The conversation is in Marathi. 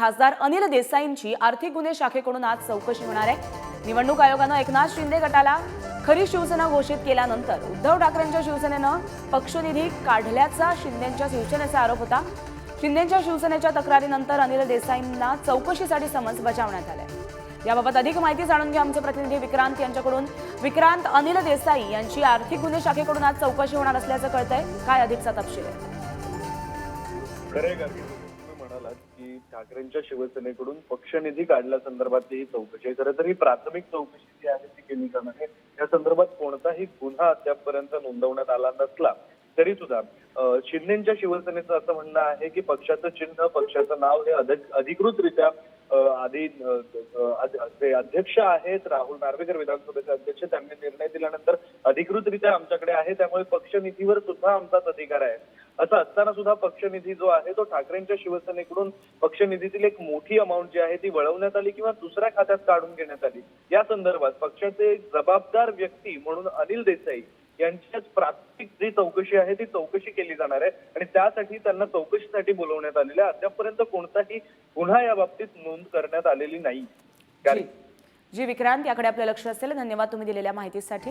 खासदार अनिल देसाईंची आर्थिक गुन्हे शाखेकडून आज चौकशी होणार आहे. निवडणूक आयोगानं एकनाथ शिंदे गटाला खरी शिवसेना घोषित केल्यानंतर उद्धव ठाकरेंच्या शिवसेनेनं पक्षनिधी काढल्याचा शिंदेच्या शिवसेनेचा आरोप होता. शिंदेच्या शिवसेनेच्या तक्रारीनंतर अनिल देसाईंना चौकशीसाठी समन्स बजावण्यात आलंय. याबाबत अधिक माहिती जाणून घ्या आमचे प्रतिनिधी विक्रांत यांच्याकडून. विक्रांत अनिल देसाई यांची आर्थिक गुन्हे शाखेकडून आज चौकशी होणार असल्याचं कळतंय. काय अधिकचा तपशील आहे? म्हणालात की ठाकरेंच्या शिवसेनेकडून पक्षनिधी काढल्यासंदर्भातली ही चौकशी आहे. खरं तर ही प्राथमिक चौकशी जी आहे ती केली जाणार आहे. या संदर्भात कोणताही गुन्हा अद्यापपर्यंत नोंदवण्यात आला नसला तरी सुद्धा शिंदेच्या शिवसेनेचं असं म्हणणं आहे की पक्षाचं चिन्ह पक्षाचं नाव हे अधिकृतरित्या आधी जे अध्यक्ष आहेत राहुल नार्वेकर विधानसभेचे अध्यक्ष त्यांनी निर्णय दिल्यानंतर अधिकृतरित्या आमच्याकडे आहे. त्यामुळे पक्षनिधीवर सुद्धा आमचाच अधिकार आहे. असं असताना सुद्धा पक्षनिधी जो आहे तो ठाकरेंच्या शिवसेनेकडून पक्षनिधीतील एक मोठी अमाऊंट जी आहे ती वळवण्यात आली किंवा दुसऱ्या खात्यात काढून घेण्यात आली. या संदर्भात पक्षाचे जबाबदार व्यक्ती म्हणून अनिल देसाई यांच्याच प्राथमिक जी चौकशी आहे ती चौकशी केली जाणार आहे आणि त्यासाठी त्यांना चौकशीसाठी बोलवण्यात आलेलं आहे. अद्यापपर्यंत कोणताही गुन्हा या बाबतीत नोंद करण्यात आलेली नाही. जी. जी विक्रांत याकडे आपलं लक्ष असेल. धन्यवाद तुम्ही दिलेल्या माहितीसाठी.